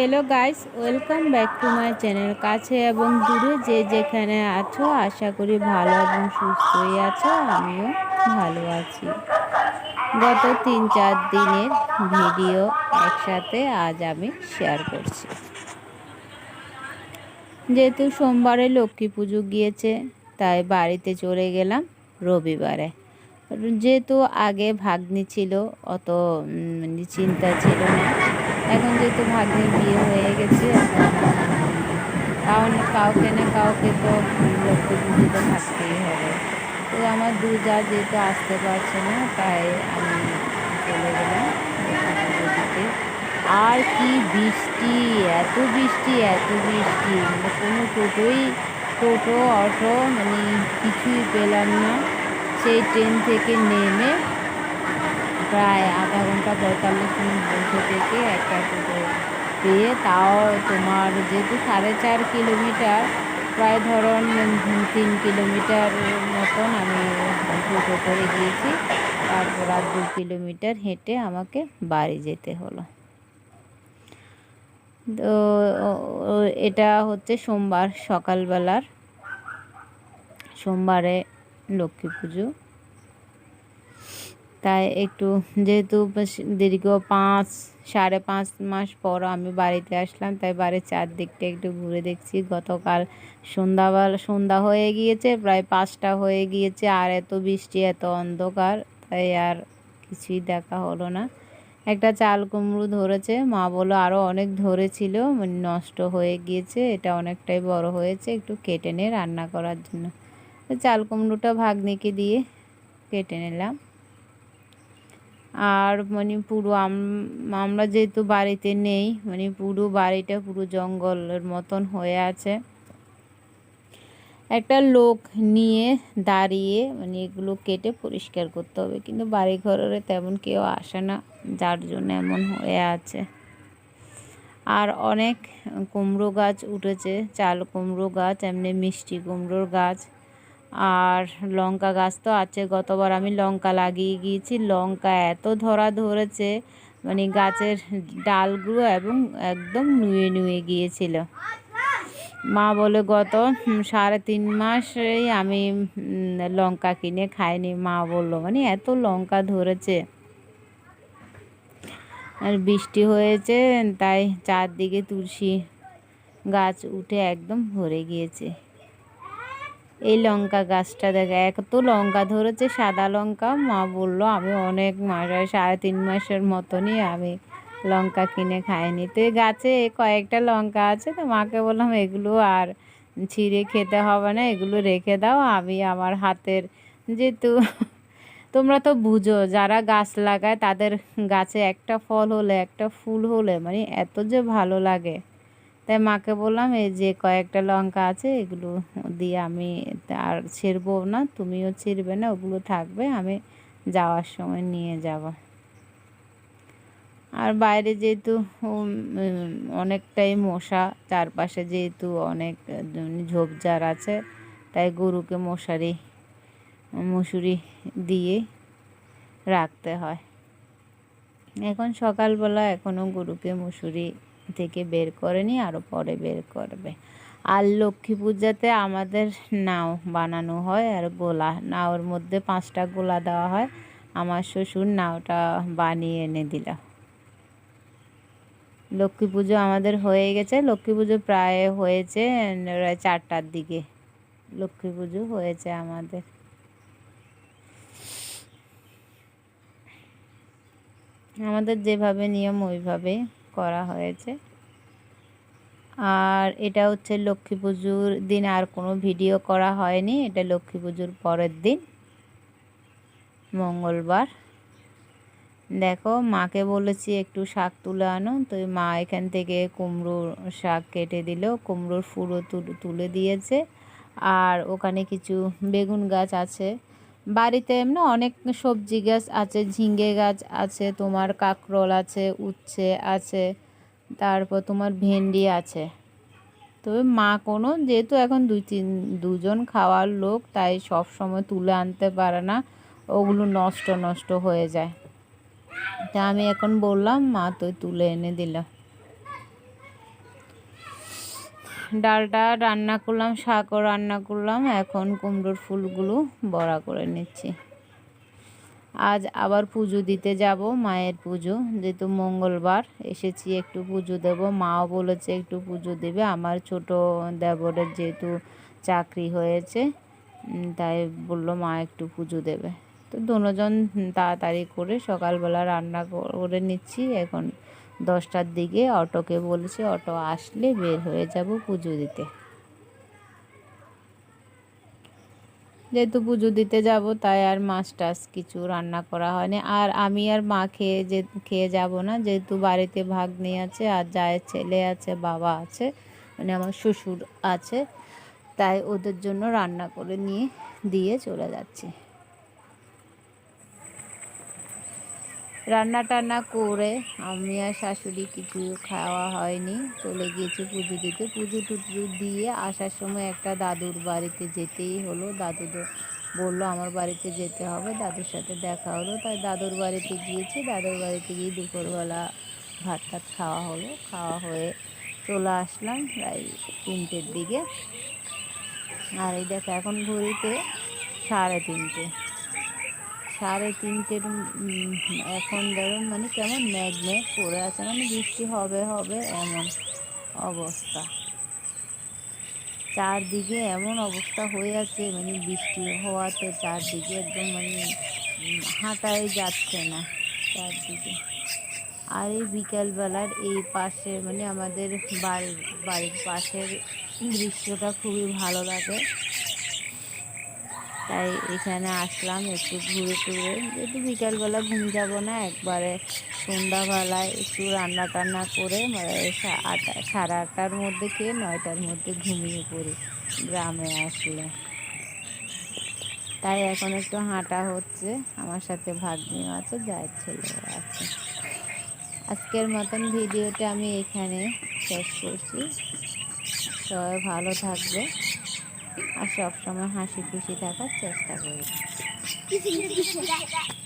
Hello guys welcome back to my channel কাছে এবং দূরে যে যেখানে আছো, আশা করি ভালো এবং সুস্থই আছো, আমিও ভালো আছি। গত তিন চার দিনের ভিডিও একসাথে আজ আমি শেয়ার করছি। যেহেতু সোমবারে লক্ষ্মী পুজো গিয়েছে, তাই বাড়িতে চলে গেলাম রবিবারে। যেহেতু আগে ভাগ্নি ছিল, অত মানে চিন্তা ছিল না। এখন যেহেতু ভাগ্নির বিয়ে হয়ে গেছে কারণ কাউকে না কাউকে তো লক্ষ্য পুজোতে থাকতেই হবে। তো আমার দু যা যেহেতু আসতে পারছে না, তাই আমি চলে গেলাম আর কি বৃষ্টি, এত বৃষ্টি এত বৃষ্টি। মানে কোনো টোটোই, টোটো, অটো মানে কিছুই পেলাম না। সেই ট্রেন থেকে নেমে প্রায় আধা ঘণ্টা পঁয়তাল্লিশ মিনিট বসে থেকে একটা টোটো পেয়ে, তাও তোমার যেহেতু সাড়ে চার কিলোমিটার, প্রায় ধরুন তিন কিলোমিটার মতন আমি টোটো করে গিয়েছি। তারপর আর দু কিলোমিটার হেঁটে আমাকে বাড়ি যেতে হলো। তো এটা হচ্ছে সোমবার সকালবেলার, সোমবারে লক্ষ্মী পুজো। তাই একটু যেহেতু দীর্ঘ পাঁচ, সাড়ে পাঁচ মাস পর আমি বাড়িতে আসলাম, তাই বাড়ির চারদিকটা একটু ঘুরে দেখছি। গতকাল সন্ধ্যাবেলা সন্ধ্যা হয়ে গিয়েছে, প্রায় পাঁচটা হয়ে গিয়েছে, আর এত বৃষ্টি, এত অন্ধকার, তাই আর কিছুই দেখা হলো না। একটা চাল কুমড়ো ধরেছে, মা বলল আরও অনেক ধরেছিল মানে নষ্ট হয়ে গিয়েছে, এটা অনেকটাই বড় হয়েছে, একটু কেটে নিয়ে রান্না করার জন্য। চাল কুমড়োটা ভাগ্নিকে দিয়ে কেটে নিলাম। আর মানে পুরো আমরা যেহেতু বাড়িতে নেই মানে পুরো বাড়িটা পুরো জঙ্গলের মতন হয়ে আছে। একটা লোক নিয়ে দাঁড়িয়ে মানে এগুলো কেটে পরিষ্কার করতে হবে, কিন্তু বাড়ি ঘরের তেমন কেউ আসে না, যার জন্য এমন হয়ে আছে। আর অনেক কুমড়ো গাছ উঠেছে, চাল কুমড়ো গাছ, এমনি মিষ্টি কুমড়োর গাছ। আর লঙ্কা গাছ তো আছে, গতবার আমি লঙ্কা লাগিয়ে গিয়েছি। লঙ্কা এত ধরা ধরেছে মানে গাছের ডালগুলো এবং একদম নুয়ে নুয়ে গিয়েছিল। মা বলে, গত সাড়ে তিন মাসেই আমি লঙ্কা কিনে খাইনি। মা বলল মানে এত লঙ্কা ধরেছে। আর বৃষ্টি হয়েছে, তাই চারদিকে তুলসী গাছ উঠে একদম ভরে গিয়েছে। এই লঙ্কা গাছটা দেখে, এত লঙ্কা ধরেছে, সাদা লঙ্কা। মা বলল, আমি অনেক মাস সাড়ে তিন মাসের মতনই আমি লঙ্কা কিনে খাইনি। তো এই গাছে কয়েকটা লঙ্কা আছে, তো মাকে বললাম, এগুলো আর ছিঁড়ে খেতে হবে না, এগুলো রেখে দাও, আমি আমার হাতের যেহেতু তোমরা তো বুঝো, যারা গাছ লাগায় তাদের গাছে একটা ফল হলে, একটা ফুল হলে মানে এত যে ভালো লাগে। তাই মাকে বললাম, এই যে কয়েকটা লঙ্কা আছে, এগুলো দিয়ে আমি আর ছিঁড়বো না, তুমিও ছিঁড়বে না, ওগুলো থাকবে, আমি যাওয়ার সময় নিয়ে যাব। আর বাইরে যেহেতু অনেকটাই মশা, চারপাশে যেহেতু অনেক ঝোপঝাড় আছে, তাই গরুকে মশারি মুসুরি দিয়ে রাখতে হয়। এখন সকালবেলা এখনও গরুকে মুসুরি থেকে বের করে করেনি আরও পরে বের করবে। আর লক্ষ্মী পূজাতে আমাদের নাও বানানো হয় আর গোলা, নাওর মধ্যে পাঁচটা গোলা দেওয়া হয়। আমার শ্বশুর নাওটা বানিয়ে এনে দিল। লক্ষ্মী পুজো আমাদের হয়ে গেছে। লক্ষ্মী পুজো প্রায় হয়েছে চারটার দিকে। লক্ষ্মী পুজো হয়েছে আমাদের। আমাদের যেভাবে নিয়ম ওইভাবে করা হয়েছে। আর এটা হচ্ছে লক্ষ্মী পুজোর দিন, আর কোনো ভিডিও করা হয়নি। এটা লক্ষ্মী পুজোর পরের দিন, মঙ্গলবার। দেখো, মাকে বলেছি একটু শাক তুলে আনো। তো মা এখান থেকে কুমড়োর শাক কেটে দিল, কুমড়োর ফুলও তুলে দিয়েছে। আর ওখানে কিছু বেগুন গাছ আছে। বাড়িতে এমনি অনেক সবজি গাছ আছে ঝিঙ্গে গাছ আছে, তোমার কাঁকরোল আছে, উচ্ছে আছে, তারপর তোমার ভেন্ডি আছে। তবে মা কোনো, যেহেতু এখন দুই তিন, দুজন খাওয়ার লোক, তাই সব সময় তুলে আনতে পারে না, ওগুলো নষ্ট নষ্ট হয়ে যায়। তা আমি এখন বললাম, মা তুই তুলে এনে দিল। ডালটা রান্না করলাম, শাকও রান্না করলাম, এখন কুমড়োর ফুলগুলো বড়া করে নিচ্ছি। আজ আবার পুজো দিতে যাব, মায়ের পুজো। যেহেতু মঙ্গলবার, এসেছি একটু পুজো দেব। মাও বলেছে একটু পুজো দেবে। আমার ছোট দেবরের যেহেতু চাকরি হয়েছে তাই বলল মা একটু পুজো দেবে। তো দুজন তাড়াতাড়ি করে সকালবেলা রান্না করে নিচ্ছি। এখন দশটার দিকে অটোকে বলেছি, অটো আসলে বের হয়ে যাব পুজো দিতে। যেহেতু পুজো দিতে যাব, তাই আর মাছ টাছ কিছু রান্না করা হয়নি। আর আমি আর মা খেয়ে যে, খেয়ে যাব না, যেহেতু বাড়িতে ভাগ ভাগ্নি আছে আর জায়ের ছেলে আছে, বাবা আছে মানে আমার শ্বশুর আছে, তাই ওদের জন্য রান্না করে নিয়ে দিয়ে চলে যাচ্ছি। রান্না টান্না করে আমি আর শাশুড়ি কিছু খাওয়া হয়নি। চলে গিয়েছি পুজো দিতে। পুজো টুজো দিয়ে আসার সময় একটা দাদুর বাড়িতে যেতেই হলো। দাদু বলল, আমার বাড়িতে যেতে হবে। দাদুর সাথে দেখা হলো। তাই দাদুর বাড়িতে গিয়েছি। দাদুর বাড়িতে গিয়ে দুপুরবেলা ভাত টাত খাওয়া হলো। খাওয়া হয়ে চলে আসলাম প্রায় তিনটের দিকে। আর এই দেখো, এখন ঘড়িতে সাড়ে তিনটে। সাড়ে তিনটের এখন ধরুন মানে কেমন ম্যাগ ম্যাগ পড়ে আছে মানে বৃষ্টি হবে হবে এমন অবস্থা। চারদিকে এমন অবস্থা হয়ে আছে মানে বৃষ্টি হওয়াতে চারদিকে একদম মানে হাঁটাই যাচ্ছে না চারদিকে। আর এই বিকালবেলার এই পাশে মানে আমাদের বাড়ির বাড়ির পাশের দৃশ্যটা খুবই ভালো লাগে। তাই এখানে আসলাম একটু ঘুরে টুরে। যেহেতু বিকালবেলা ঘুম যাব না, একবারে সন্ধ্যাবেলায় একটু রান্না টান্না করে মানে সাড়ে আটটার মধ্যে খেয়ে নয়টার মধ্যে ঘুমিয়ে পড়ি, গ্রামে আসলে। তাই এখন একটু হাঁটা হচ্ছে, আমার সাথে ভাগ্নিও আছে যার ছেলে আছে। আজকের মতন ভিডিওটা আমি এখানে শেষ করছি। সবাই ভালো থাকবে। আর সবসময় হাসি খুশি থাকার চেষ্টা করবে